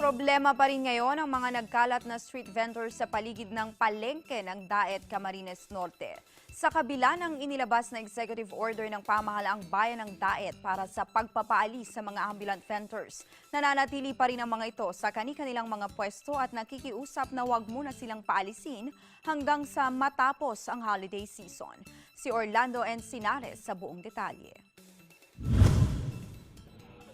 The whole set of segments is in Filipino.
Problema pa rin ngayon ang mga nagkalat na street vendors sa paligid ng palengke ng Daet, Camarines Norte. Sa kabila ng inilabas na executive order ng pamahalaang bayan ng Daet para sa pagpapaalis sa mga ambulant vendors, nananatili pa rin ang mga ito sa kani-kanilang mga pwesto at nakikiusap na huwag muna silang paalisin hanggang sa matapos ang holiday season. Si Orlando Encinares sa buong detalye.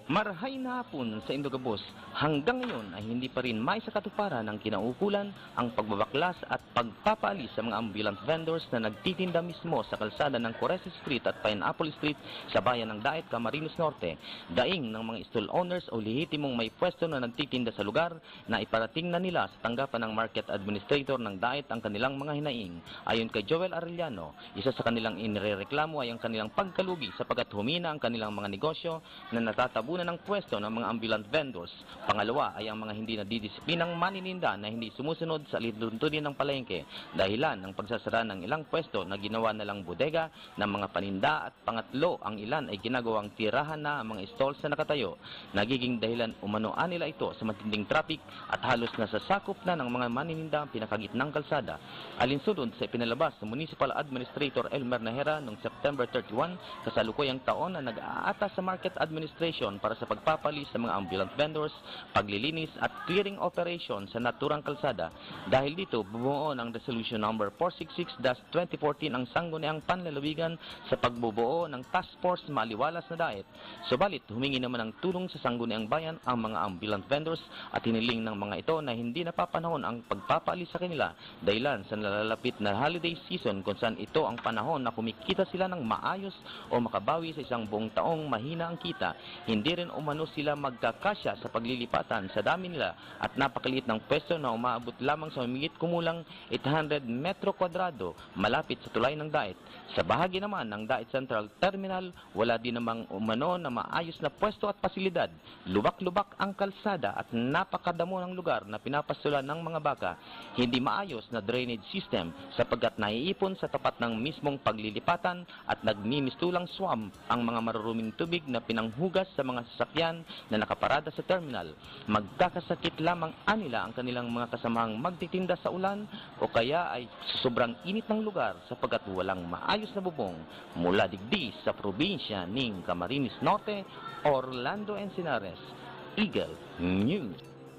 Marahay na hapon sa Indogabos, hanggang ngayon ay hindi pa rin may sa katuparan ng kinaukulan ang pagbabaklas at pagpapaalis sa mga ambulant vendors na nagtitinda mismo sa kalsada ng Corresa Street at Pineapple Street sa bayan ng Daet, Camarines Norte. Daing ng mga stall owners o lehitimong may pwesto na nagtitinda sa lugar na iparating na nila sa tanggapan ng market administrator ng Daet ang kanilang mga hinaing. Ayon kay Joel Arellano, isa sa kanilang inirereklamo ay ang kanilang pagkalugi sapagkat humina ang kanilang mga negosyo na natatabunan ng pwesto ng mga ambulant vendors. Pangalawa ay ang mga hindi nadidisiplinang manininda na hindi sumusunod sa lituntunin ng palengke dahilan ng pagsasara ng ilang pwesto na ginawa na lang bodega ng mga paninda at pangatlo ang ilan ay ginagawang tirahan na ang mga stalls na nakatayo. Nagiging dahilan umanoan nila ito sa matinding traffic at halos nasasakop na ng mga manininda ang pinakagitnang kalsada. Alinsunod sa ipinalabas ng Municipal Administrator Elmer Nahera noong September 31, kasalukuyang taon na nag-aata sa Market Administration para sa pagpapalis sa mga ambulant vendors, paglilinis at clearing operation sa naturang kalsada. Dahil dito, bumuo ng Resolution Number 466-2014 ang sangguniang panlalawigan sa pagbubuo ng Task Force Maliwalas na Daet. Subalit, humingi naman ng tulong sa sangguniang bayan ang mga ambulant vendors at hiniling ng mga ito na hindi napapanahon ang pagpapaalis sa kanila dahilan sa nalalapit na holiday season kung saan ito ang panahon na kumikita sila ng maayos o makabawi sa isang buong taong mahina ang kita. Hindi rin umano sila magkakasya sa paglilipatan sa dami nila at napakaliit ng pwesto na umaabot lamang sa humigit kumulang 800 metro kwadrado malapit sa tulay ng Daet. Sa bahagi naman ng Daet Central Terminal, wala din namang umano na maayos na pwesto at pasilidad. Lubak-lubak ang kalsada at napakadamo ng lugar na pinapasulan ng mga baka. Hindi maayos na drainage system sapagkat naiipon sa tapat ng mismong paglilipatan at nagmimistulang swamp ang mga maruruming tubig na pinanghugas sa mga sasakyan na nakaparada sa terminal. Magkakasakit lamang anila ang kanilang mga kasamahang magtitinda sa ulan o kaya ay sobrang init ng lugar sapagkat walang maayos na bubong mula digdi sa probinsya ng Camarines Norte, Orlando Encinares, Eagle News.